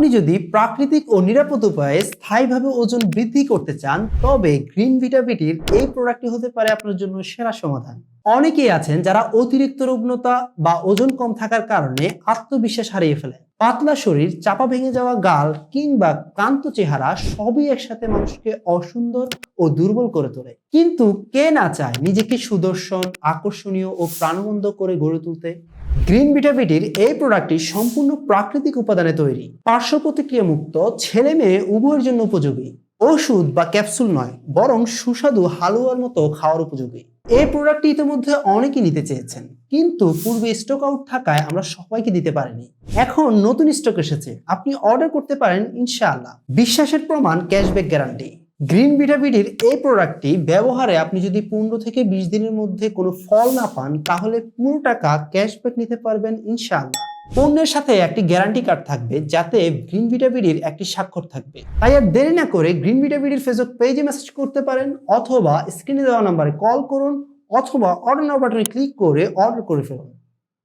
আপনি যদি প্রাকৃতিক ও নিরাপদ উপায়ে স্থায়ীভাবে ওজন বৃদ্ধি করতে চান, তবে গ্রিন ভিটাভিটির এই প্রোডাক্টটি হতে পারে আপনার জন্য সেরা সমাধান। অনেকেই আছেন যারা অতিরিক্ত রুগ্নতা বা ওজন কম থাকার কারণে আত্মবিশ্বাস হারিয়ে ফেলে। পাতলা শরীর, চাপা ভেঙে যাওয়া গাল কিংবা ক্লান্ত চেহারা সবই একসাথে মানুষকে অসুন্দর ও দুর্বল করে তোলে। কিন্তু কে না চায় নিজেকে সুদর্শন, আকর্ষণীয় ও প্রাণবন্ত করে গড়ে তুলতে? গ্রিন ভিটাভিটির এই প্রোডাক্টটি সম্পূর্ণ প্রাকৃতিক উপাদানে তৈরি। পার্শ্ব প্রতিক্রিয়া মুক্ত, ছেলে মেয়ে উভয়ের জন্য উপযোগী। ওষুধ বা ক্যাপসুল নয়, বরং সুস্বাদু হালুয়ার মতো খাওয়ার উপযোগী। এই প্রোডাক্টটি ইতিমধ্যে অনেকেই নিতে চেয়েছেন, কিন্তু পূর্বে স্টক আউট থাকায় আমরা সবাইকে দিতে পারিনি। এখন নতুন স্টক এসেছে, আপনি অর্ডার করতে পারেন, ইনশাআল্লাহ। বিশ্বাসের প্রমাণ ক্যাশব্যাক গ্যারান্টি গ্রিন ভিটাভিটির এই প্রোডাক্টটি ব্যবহারে আপনি যদি পনেরো থেকে বিশ দিনের মধ্যে কোনো ফল না পান, তাহলে পুরো টাকা ক্যাশব্যাক নিতে পারবেন ইনশাআল্লাহ। পণ্যের সাথে একটি গ্যারান্টি কার্ড থাকবে, যাতে গ্রিন ভিটাভিডির একটি স্বাক্ষর থাকবে। তাই আর দেরি না করে গ্রিন ভিটাভিডির ফেসবুক পেজে মেসেজ করতে পারেন, অথবা স্ক্রিনে দেওয়া নাম্বারে কল করুন, অথবা অর্ডার নাও ক্লিক করে অর্ডার করে ফেলুন।